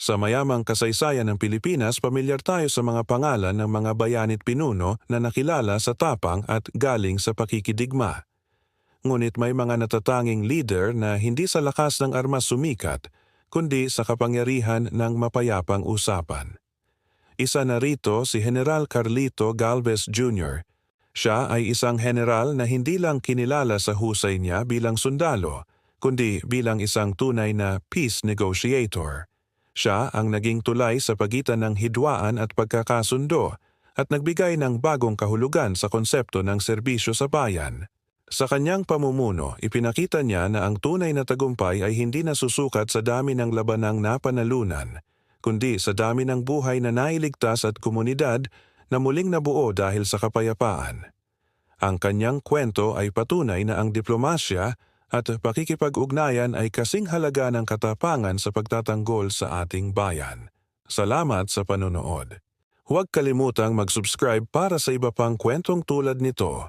Sa mayamang kasaysayan ng Pilipinas, pamilyar tayo sa mga pangalan ng mga bayanit pinuno na nakilala sa tapang at galing sa pakikidigma. Ngunit may mga natatanging leader na hindi sa lakas ng armas sumikat, kundi sa kapangyarihan ng mapayapang usapan. Isa na rito si General Carlito Galvez Jr. Siya ay isang general na hindi lang kinilala sa husay niya bilang sundalo, kundi bilang isang tunay na peace negotiator. Siya ang naging tulay sa pagitan ng hidwaan at pagkakasundo at nagbigay ng bagong kahulugan sa konsepto ng serbisyo sa bayan. Sa kanyang pamumuno, ipinakita niya na ang tunay na tagumpay ay hindi nasusukat sa dami ng labanang napanalunan, kundi sa dami ng buhay na nailigtas at komunidad na muling nabuo dahil sa kapayapaan. Ang kanyang kwento ay patunay na ang diplomasya at pakikipag-ugnayan ay kasing halaga ng katapangan sa pagtatanggol sa ating bayan. Salamat sa panonood. Huwag kalimutang mag-subscribe para sa iba pang kwentong tulad nito.